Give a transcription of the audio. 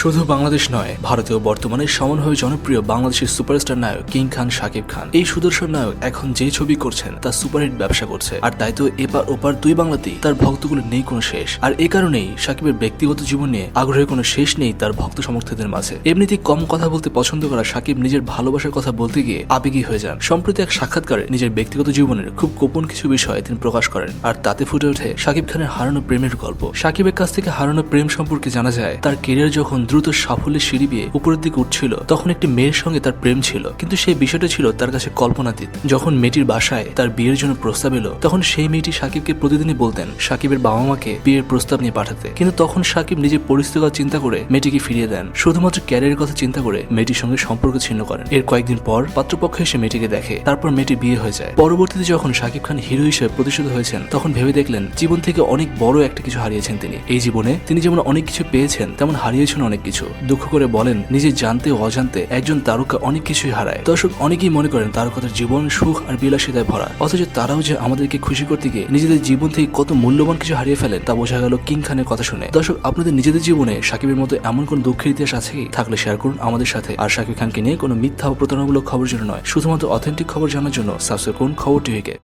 শুধু বাংলাদেশ নয় ভারতীয় বর্তমানে সমানভাবে জনপ্রিয় বাংলাদেশের সুপারস্টার নায়ক কিং খান, শাকিব খান। এই সুদর্শন নায়ক এখন যে ছবি করছেন, তা সুপারহিট ব্যবসা করছে। আর তাই তো এপার ওপার দুই বাংলাতেই তার ভক্তগুলো নেই কোনো শেষ। আর এ কারণেই শাকিবের ব্যক্তিগত জীবন নিয়ে আগ্রহের কোনো শেষ নেই তার ভক্ত সমর্থকদের মাঝে। এমনিতে কম কথা বলতে পছন্দ করা শাকিব নিজের ভালোবাসার কথা বলতে গিয়ে আবেগী হয়ে যান। সম্প্রতি এক সাক্ষাৎকারে নিজের ব্যক্তিগত জীবনের খুব গোপন কিছু বিষয় তিনি প্রকাশ করেন। আর তাতে ফুটে ওঠে শাকিব খানের হারানো প্রেমের গল্প। শাকিবের কাছ থেকে হারানো প্রেম সম্পর্কে জানা যায়, তার কেরিয়ার যখন দ্রুত সাফল্যের সিঁড়ি বিয়ে উপরের দিকে উঠছিল, তখন একটি মেয়ের সঙ্গে তার প্রেম ছিল। কিন্তু সেই বিষয়টা ছিল তার কাছে কল্পনাতীত। যখন মেয়েটির বাসায় তার বিয়ের জন্য প্রস্তাব এলো, তখন সেই মেয়েটি সাকিবকে প্রতিদিনই বলতেন, সাকিবের বাবা মাকে বিয়ের প্রস্তাব নিয়ে পাঠাতে। কিন্তু তখন সাকিব নিজের পরিস্থিতির কথা চিন্তা করে মেয়েটিকে ফিরিয়ে দেন। শুধুমাত্র ক্যারিয়ারের কথা চিন্তা করে মেয়েটির সঙ্গে সম্পর্ক ছিন্ন করেন। এর কয়েকদিন পর পাত্রপক্ষ এসে মেয়েটিকে দেখে, তারপর মেয়েটি বিয়ে হয়ে যায়। পরবর্তীতে যখন সাকিব খান হিরো হিসেবে প্রতিষ্ঠিত হয়েছেন, তখন ভেবে দেখলেন, জীবন থেকে অনেক বড় একটা কিছু হারিয়েছেন তিনি। এই জীবনে তিনি যেমন অনেক কিছু পেয়েছেন, তেমন হারিয়েছেন অনেক কিছু। দুঃখ করে বলেন, নিজে জানতে অজান্তে একজন তারকা অনেক কিছুই হারায়। দর্শক অনেকেই মনে করেন তারকাদের জীবন সুখ আর বিলাসিতায় ভরা। অথচ তারাও যে আমাদেরকে খুশি করতে গিয়ে নিজেদের জীবন থেকে কত মূল্যবান কিছু হারিয়ে ফেলেন তা বোঝা গেল কিং খানের কথা শুনে। দর্শক, আপনাদের নিজেদের জীবনে সাকিবের মতো এমন কোন দুঃখের ইতিহাস আছে কি? থাকলে শেয়ার করুন আমাদের সাথে। আর শাকিব খানকে নিয়ে কোনো মিথ্যা ও প্রতারণামূলক খবর জন্য নয়। শুধুমাত্র অথেন্টিক খবর জানার জন্য সাবস্ক্রাইব করুন খবর টিভিকে